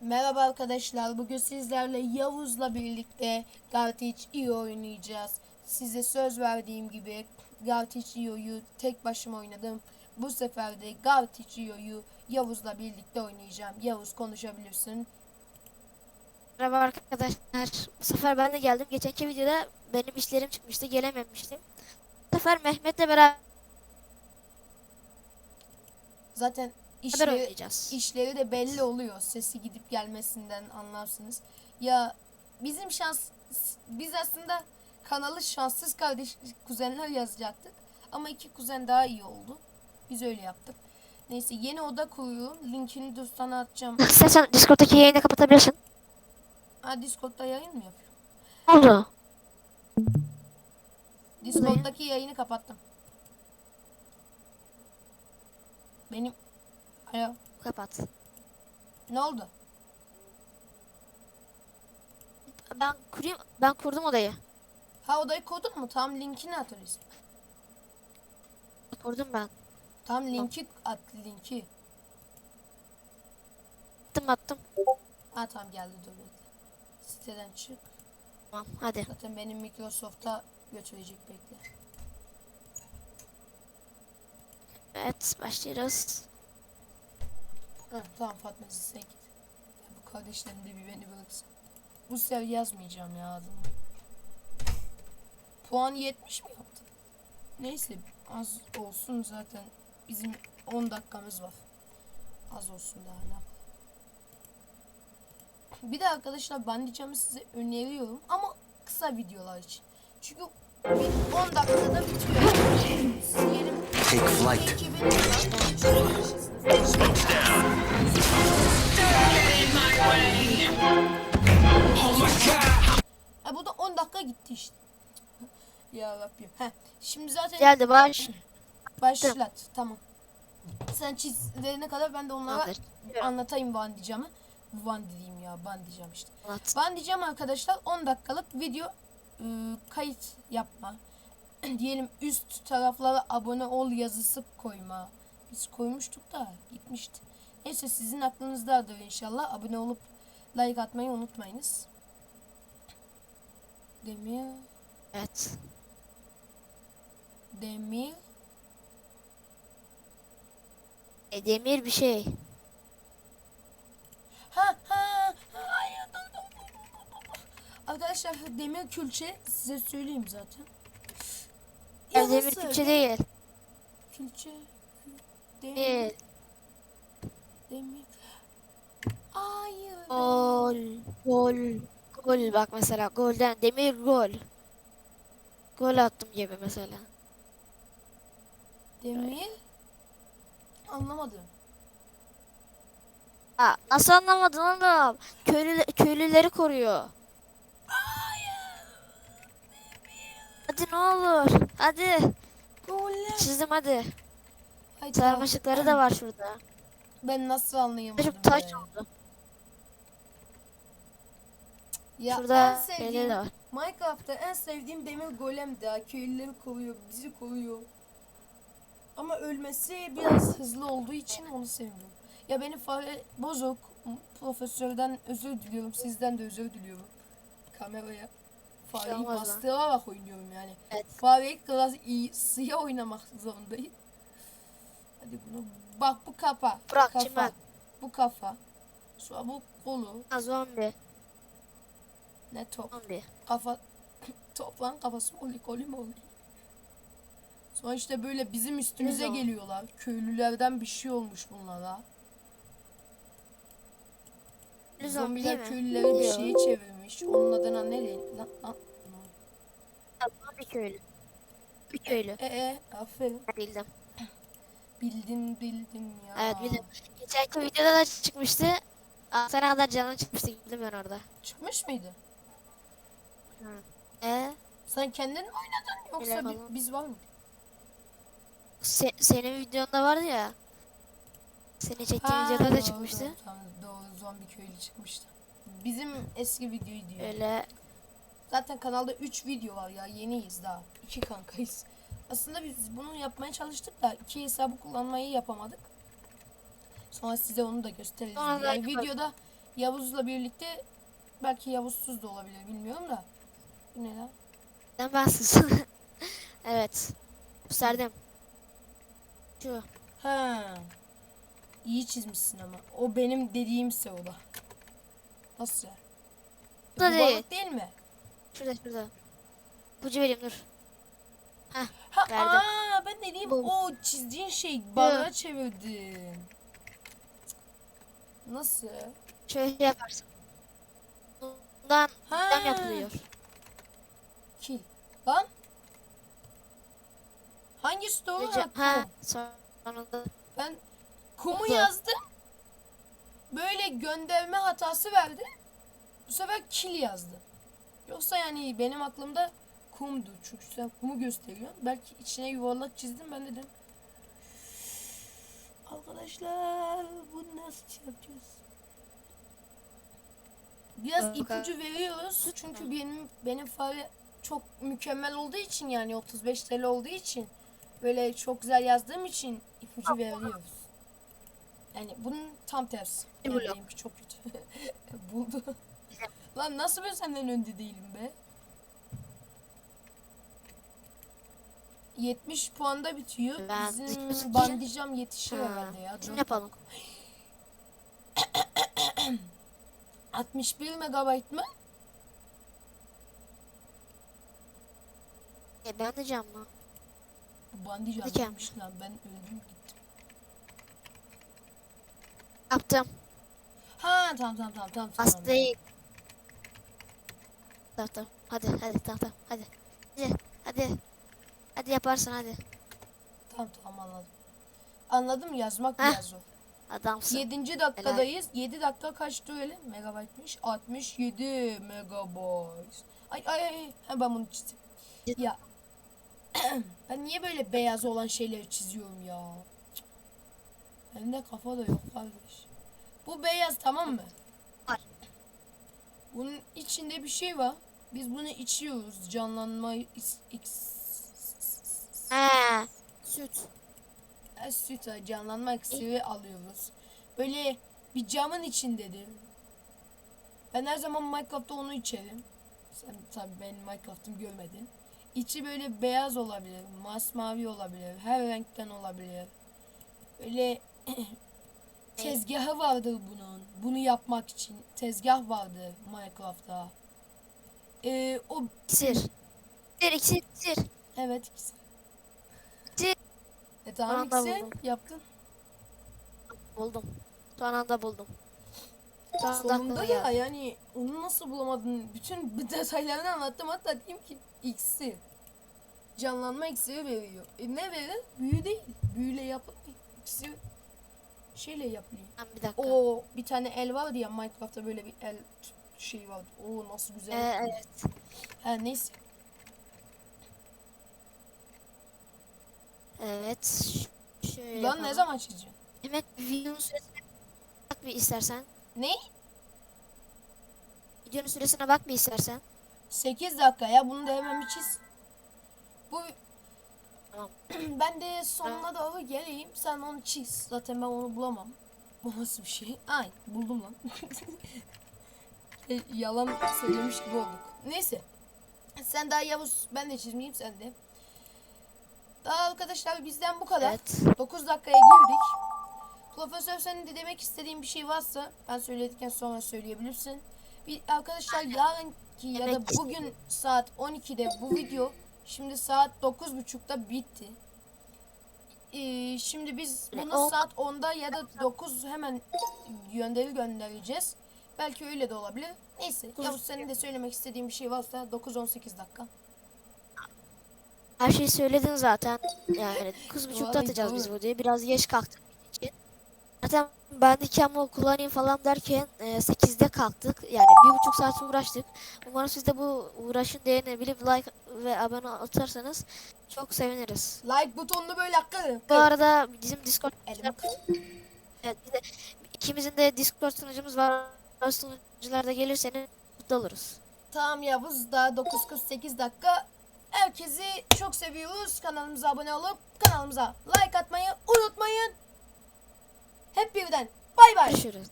Merhaba arkadaşlar. Bugün sizlerle Yavuz'la birlikte Gartic iyi oynayacağız. Size söz verdiğim gibi Gartic İO'yu tek başıma oynadım. Bu sefer de Gartic İO'yu Yavuz'la birlikte oynayacağım. Yavuz konuşabilirsin. Merhaba arkadaşlar. Bu sefer ben de geldim. Geçenki videoda benim işlerim çıkmıştı. Gelememiştim. Bu sefer Mehmet'le beraber Zaten işleri, oynayacağız. işleri de belli oluyor. Sesi gidip gelmesinden anlarsınız. Ya bizim şans biz aslında kanalı şanssız kardeş kuzenler yazacaktık. Ama iki kuzen daha iyi oldu. Biz öyle yaptık. Neyse yeni oda kuruyorum. Linkini de sana atacağım. İstersen Discord'daki yayını kapatabilirsin. Ha Discord'da yayın mı yapıyorum? Ne oldu? Discord'daki yayını kapattım. Benim Alo. Kapat. Ne oldu? Ben kurayım. Ben kurdum odayı. Ha odayı kodun mu? Tam linkini at öyleyse. Kurdum ben. Tam linki at linki. Attım attım. Ha tamam geldi dur bekle. Siteden çık. Tamam hadi. Zaten benim Microsoft'a götürecek bekle. Evet başlıyoruz. Ha tamam Fatma sen git. Ya bu kardeşlerim de bir beni bıraksın. Bu sefer yazmayacağım ya adını. Puan 70 mi yaptı? Neyse az olsun zaten bizim 10 dakikamız var. Az olsun daha ne. Bir de arkadaşlar bandicamı size öneriyorum ama kısa videolar için. Çünkü bir 10 dakikada bitiyor. Siz Take flight. Ha bu da 10 dakika gitti işte. ya Rabbim. Heh. Şimdi zaten Geldi baş. başlat. Tamam. Sen çizlerine kadar ben de onlara Tamamdır. anlatayım bandicamı. Van diyeyim ya bandicam işte. Anlat. Bandicam arkadaşlar 10 dakikalık video ıı, kayıt yapma. Diyelim üst taraflara abone ol yazısı koyma. Biz koymuştuk da gitmişti. Neyse sizin aklınızdadır inşallah. Abone olup like atmayı unutmayınız. Demir, Evet. demir, E, demir bir şey. Ha ha hayır. Arkadaşlar demir külçe size söyleyeyim zaten. Ya demir külçe değil. Külçe. Demir. Demir. Hayır. Gol. Gol. Gol bak mesela golden demir gol. Gol attım gibi mesela. Demir. Anlamadım. Ha, nasıl anlamadın oğlum? Köylü, köylüleri koruyor. Hadi ne olur. Hadi. Goller. Çizdim hadi. Ay, tamam. Sarmaşıkları da var şurada. Ben nasıl anlayamadım Şu taş be? oldu. Ya en Şurada sevdiğim de var. Minecraft'ta en sevdiğim demir golem de köylüleri koruyor, bizi koruyor. Ama ölmesi biraz hızlı olduğu için onu sevmiyorum. Ya benim fare bozuk. Profesörden özür diliyorum. Sizden de özür diliyorum. Kameraya. Fareyi lan. bastırarak oynuyorum yani. Evet. Fareyi biraz iyi sıyah oynamak zorundayım. Hadi bunu. Bak bu kafa. Bırak, kafa. çimen. Bu kafa. Sonra bu kolu. Ha, zombi. Ne top. Zombi. Kafa toplan kafası oli koli mi? Sonra işte böyle bizim üstümüze Ne geliyorlar. Köylülerden bir şey olmuş bunlara. Ne zombi Zombiler mi? köylüleri bir şeye çevirmiş. Onun adına ne değil? Lan, lan. Ha, Bir köylü. Bir köylü. E e aferin. Bildim. Bildin bildin ya. Evet bildim. Geçenki videoda da çıkmıştı. Sana kadar canım çıkmıştı. Bildim ben orada. Çıkmış mıydı? E Sen kendin mi oynadın yoksa bi- biz var mı? se- senin videonda vardı ya. Senin çektiğin Ha, videoda da doğru, çıkmıştı. Doğru, tamam, doğru zombi köylü çıkmıştı. Bizim eski videoyu diyor. Öyle Zaten kanalda 3 video var ya yeniyiz daha. 2 kankayız. Aslında biz bunu yapmaya çalıştık da iki hesabı kullanmayı yapamadık. Sonra size onu da gösteririz. Sonra Yani bak- videoda Yavuz'la birlikte belki Yavuzsuz da olabilir bilmiyorum da. Bu ne lan? Ben bensiz. evet. Gösterdim. Şu. Ha. İyi çizmişsin ama. O benim dediğimse o da. Nasıl? Bu da değil. balık değil mi? Şurada şurada. Pucu vereyim dur. Ha, Verdim. aa, ben dediğim Bu. o çizdiğin şey balığa çevirdin. Şöyle Nasıl? şey yaparsın. Bundan Ha. cam yapılıyor. Ki. Lan. Hangisi doğru? Cam- Ha, ha sonunda. Ben kumu Bu. yazdım. Böyle gönderme hatası verdi. Bu sefer kil yazdı. Yoksa yani benim aklımda kumdu. Çünkü sen kumu gösteriyorsun. Belki içine yuvarlak çizdim ben dedim. Arkadaşlar bunu nasıl şey yapacağız? Biraz ipucu veriyoruz. Çünkü benim benim fare çok mükemmel olduğu için yani 35 TL olduğu için böyle çok güzel yazdığım için ipucu veriyoruz. Yani bunun tam tersi. Yani benimki çok kötü. Buldu. Lan nasıl ben senden önde değilim be? 70 puanda bitiyor. Ben Bizim dikkat bandicam yetişir Ha, herhalde ya. Dört- yapalım. 61 megabayt mı? E ben de cam mı? Bu bandicam Dikkat. yapmış lan ben öldüm gittim. Yaptım. Ha tamam tamam tamam tamam. tamam. Az değil. Tamam tamam. Hadi hadi tamam tamam. Hadi. Hadi. Hadi. Hadi yaparsın hadi. Tamam tamam anladım. Anladım yazmak Heh. biraz zor. Adamsın. 7. dakikadayız. 7 dakika kaçtı öyle? Megabaytmış. 67 megabayt. Ay ay ay. Ha, ben bunu çizdim. Ya. ben niye böyle beyaz olan şeyleri çiziyorum ya? Bende kafa da yok kardeş. Bu beyaz tamam mı? Var. Bunun içinde bir şey var. Biz bunu içiyoruz. Canlanma is- x- He. Süt. e, süt e, canlanma iksiri alıyoruz. Böyle bir camın içindedir. Ben her zaman Minecraft'ta onu içerim. Sen tabii benim Minecraft'ımı görmedin. İçi böyle beyaz olabilir, masmavi olabilir, her renkten olabilir. Böyle tezgahı vardır bunun. Bunu yapmak için tezgah vardır Minecraft'ta. Ee, o İksir. İksir iksir iksir. evet. İksir. E tamam Anda buldum. yaptın. Buldum. Son anda buldum. Son anda Sonunda aklıma ya geldi. yani onu nasıl bulamadın? Bütün bu detaylarını anlattım hatta diyeyim ki iksir. Canlanma iksiri veriyor. E ne verir? Büyü değil. Büyüyle yapılmıyor. İksir şeyle yapılıyor. Tamam, bir dakika. O bir tane el vardı ya Minecraft'ta böyle bir el şey vardı. O nasıl güzel. Ee, evet. Ha neyse. Evet. Şöyle Lan ne yapalım. zaman çizeceksin? Mehmet videonun süresine bak bir istersen. Ne? Videonun süresine bak bir istersen. 8 dakika ya bunu da hemen bir çiz. Bu Tamam. ben de sonuna doğru geleyim. Sen onu çiz. Zaten ben onu bulamam. Bu nasıl bir şey? Ay buldum lan. E, Yalan söylemiş gibi olduk. Neyse. Sen daha Yavuz. Ben de çizmeyeyim sen de. Daha arkadaşlar bizden bu kadar. Evet. 9 dakikaya girdik. Profesör senin de demek istediğin bir şey varsa ben söyledikten sonra söyleyebilirsin. Bir arkadaşlar yarınki ya da bugün saat 12'de bu video şimdi saat 9.30'da bitti. Ee, şimdi biz bunu saat 10'da ya da 9 hemen gönderi göndereceğiz. Belki öyle de olabilir. Neyse. Yavuz senin de söylemek istediğin bir şey varsa 9-18 dakika. Her şeyi söyledin zaten. Yani kız buçukta atacağız biz diye. Biraz geç kalktık için. Zaten ben de Cam'ı kullanayım falan derken e, 8'de kalktık. Yani bir buçuk saat uğraştık. Umarım siz de bu uğraşın değerini bilip like ve abone atarsanız çok seviniriz. Like butonunu böyle aktarın. Bu arada bizim Discord evet, bir de ikimizin de Discord sunucumuz var. O sunucularda gelirseniz mutlu oluruz. Tamam Yavuz daha 9.48 dakika. Herkesi çok seviyoruz. Kanalımıza abone olup kanalımıza like atmayı unutmayın. Hep birden. Bay bay. Görüşürüz.